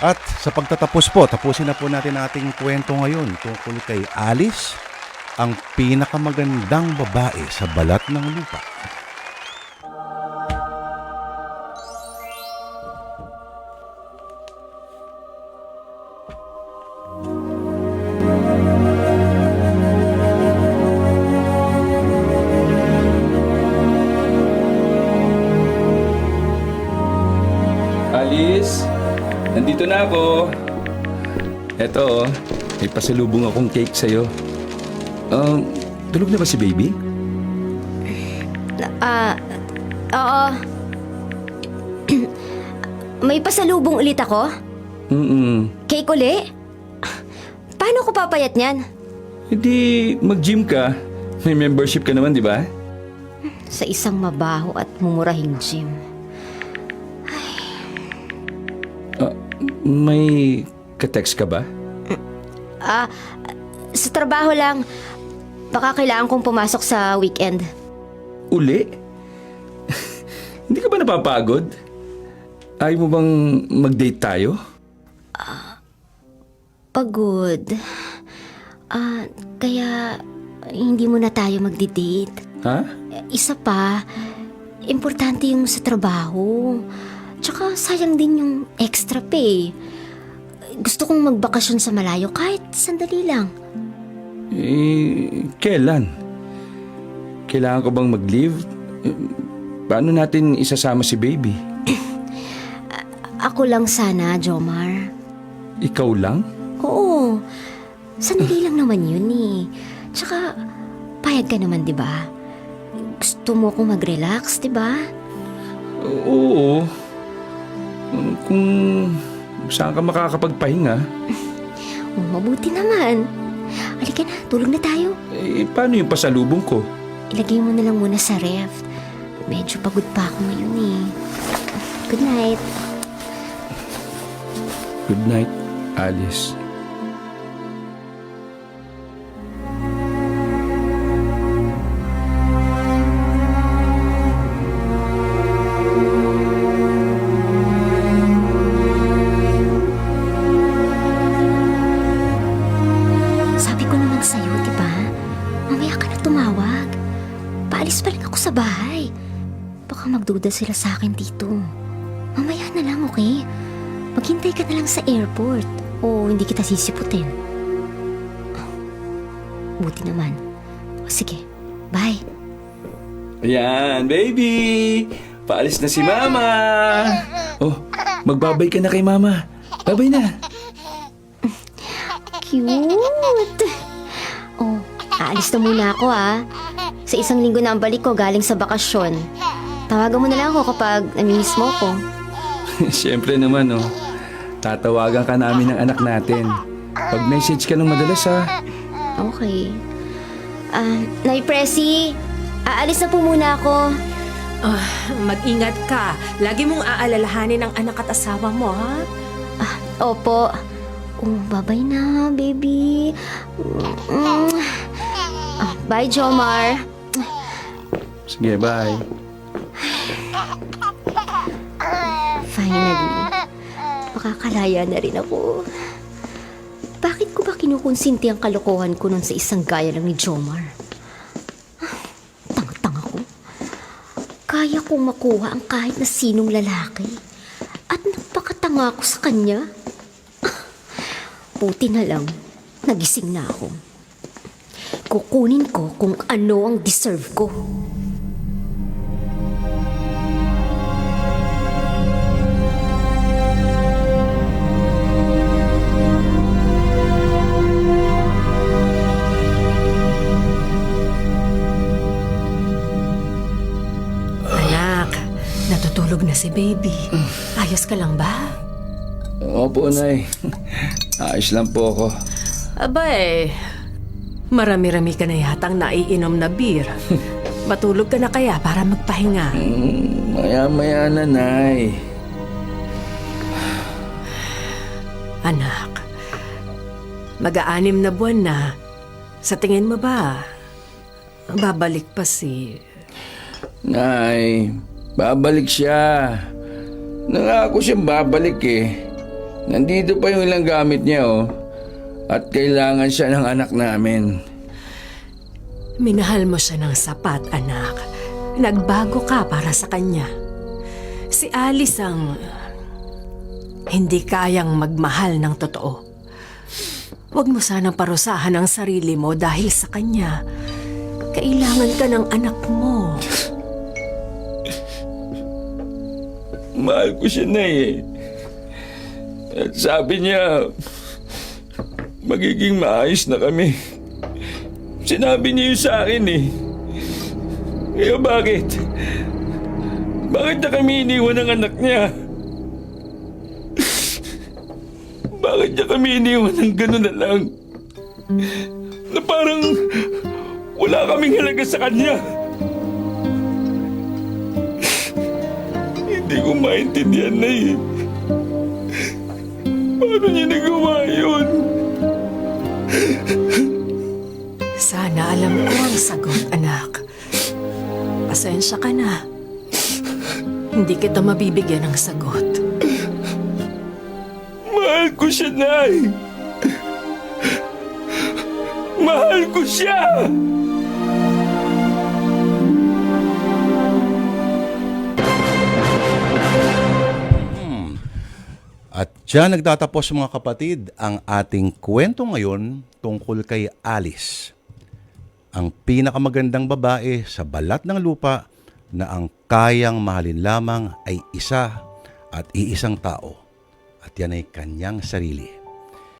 At sa pagtatapos po, tapusin na po natin ating kwento ngayon tungkol kay Alice, ang pinakamagandang babae sa balat ng lupa. Nandito na ako. Eto, oh, may pasalubong akong cake sa'yo. Um, tulog na ba si baby? Ah, oo. May pasalubong ulit ako? Mm-mm. Cake uli? Paano ko papayat niyan? Hindi, mag-gym ka. May membership ka naman, di ba? Sa isang mabaho at mumurahing gym. May ka-text ka ba? Ah, sa trabaho lang. Baka kailangan kong pumasok sa weekend. Uli? Hindi ka ba napapagod? Ayaw mo bang mag-date tayo? Pagod. Ah, kaya hindi mo na tayo magdi-date. Ha? Isa pa, importante yung sa trabaho. Tsaka sayang din yung extra pay. Gusto kong magbakasyon sa malayo kahit sandali lang. Eh, kailan? Kailangan ko bang mag-leave? Eh, Paano natin isasama si baby? Ako lang sana, Jomar. Ikaw lang? Oo, sandali lang naman yun eh. Tsaka, payag ka naman, di ba? Gusto mo akong mag-relax, di ba? Oo. Kung saan ka makakapagpahinga, Oh, mabuti naman. Halika na, tulog na tayo. eh, paano yung pasalubong ko? Ilagay mo na lang muna sa ref. Medyo pagod pa ako ngayon eh. Good night. Good night, Alice. Paalis pa rin ako sa bahay. Baka magduda sila sa akin dito. Mamaya na lang, okay? Maghintay ka na lang sa airport. O hindi kita sisiputin. Buti naman. O sige, bye. Ayan, baby! Paalis na si Mama! Oh, magbabay ka na kay Mama. Babay na. Cute! Oh, aalis na muna ako ah. Sa isang linggo na ang balik ko galing sa bakasyon. Tawagan mo na lang ako kapag namimiss mo ko. Siyempre naman, oh. Tatawagan ka namin ng anak natin. Pag-message ka ng madalas, ha? Okay. Ah, Nay Presi, aalis na po muna ako. Ah, mag-ingat ka. Lagi mong aalalahanin ang anak at asawa mo, ha? Ah, opo. Oh, babay na, baby. Mm. Ah, bye, Jomar. Sige, bye. Finally, makakalaya na rin ako. Bakit ko ba kinukonsinti ang kalokohan ko nun sa isang gaya lang ni Jomar? Tanga-tanga ko. Kaya kong makuha ang kahit na sinong lalaki. At nagpakatanga ako sa kanya. Buti na lang, nagising na ako. Kukunin ko kung ano ang deserve ko. Si baby. Ayos ka lang ba? Opo, Nay. Ayos lang po ako. Abay, marami-rami ka na yatang naiinom na beer. Matulog ka na kaya para magpahinga. Mm, Maya-maya na, Nay. Anak, mag-aanim na buwan na. Sa tingin mo ba, babalik pa si... Nay, babalik siya. Nangako siyang babalik eh. Nandito pa yung ilang gamit niya, oh. At kailangan siya ng anak namin. Minahal mo siya ng sapat, anak. Nagbago ka para sa kanya. Si Alice ang hindi kayang magmahal ng totoo. Huwag mo sanang parusahan ang sarili mo dahil sa kanya. Kailangan ka ng anak mo. Mahal ko siya na eh. At sabi niya, magiging maayos na kami. Sinabi niya yun sa akin eh. Kaya bakit? Bakit na kami iniwan ng anak niya? Bakit niya kami iniwan ng gano'n na lang? Na parang wala kaming halaga sa kanya. Hindi ko maintindihan na eh. Paano niya nagawa yun? Sana alam ko ang sagot, anak. Pasensya ka na. Hindi kita mabibigyan ng sagot. Mahal ko siya, Nay! Mahal ko siya! At dyan nagtatapos mga kapatid ang ating kwento ngayon tungkol kay Alice. Ang pinakamagandang babae sa balat ng lupa na ang kayang mahalin lamang ay isa at iisang tao. At yan ay kanyang sarili.